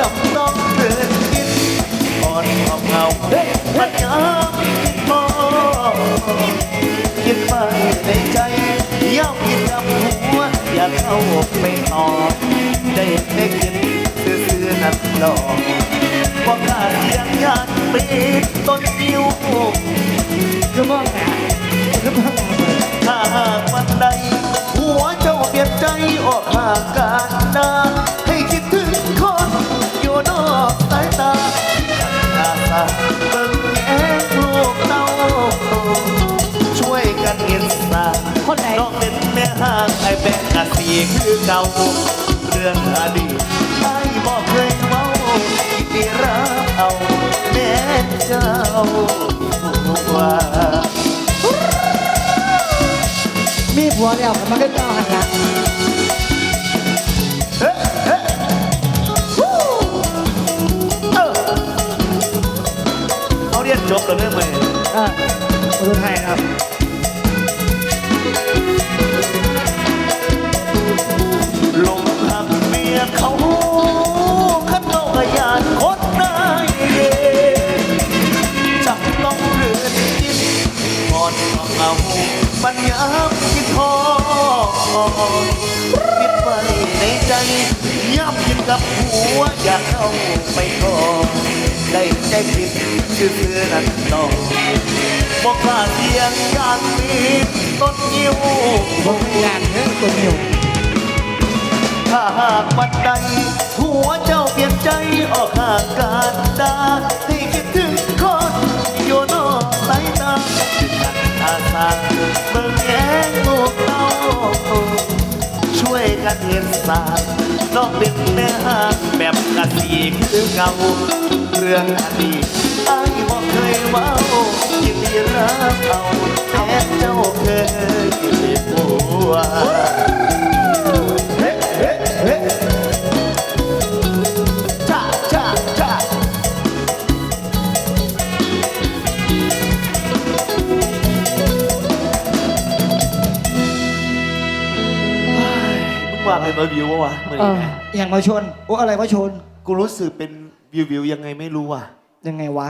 จำต้องเดินกินอ่อนออกเงาปัญญาพอคิดไปในใจย่อมคิดกับหัว อยากเข้าไปนอนได้ได้กินซื้อๆนั่นหลอกว่าขาดยังยันปีต้นยิ้ว เบิ่งแง่ลูกเต้าช่วยกันเห็นสาคนไหน น้องเป็นแม่ห้างไอ้แบงกะสีคือเก่าเรื่องอดีตไอ้บอกเคยเว้าที่รับเอาแม่เจ้าว่า มีผัวแล้วก็มาเล่นเจ้าหันหลัง จบแล้วเนี่ยมึงเออคนไทยครับลงหักเมียเขาขันเอาขยานคนนายเย่จับต้องเรือนกินก่อนต้องเอาปัญญาคิดพอคิด ไว้ในใจย้ำกินกับหัวอยากเข้าไปก่อนได้ได้คิดชื่อเสื้อนั้นต่อบอกกล้าเสียงยานมีต้นยิ้วผมงานเฮ้ยตัวนิวถ้าหากวันใดหัวเจ้าเปลี่ยนใจออกห่างกันดาให้คิดถึงคนอยู่นอกสายตาจึงหักอาสาเบิ่งแง วยนเห็นสารน้อกเป็นแม่ห้าแบบกะสีคือเก่าเรื่องอดีตอ้ายบอกเคยว่า มึงว่าเป็นมาวิววะมื่อเอนี้อแม่อย่างมาชนโอ้อะไรมาชน กูรู้สึกเป็นวิววิวยังไงไม่รู้อะ ยังไงวะ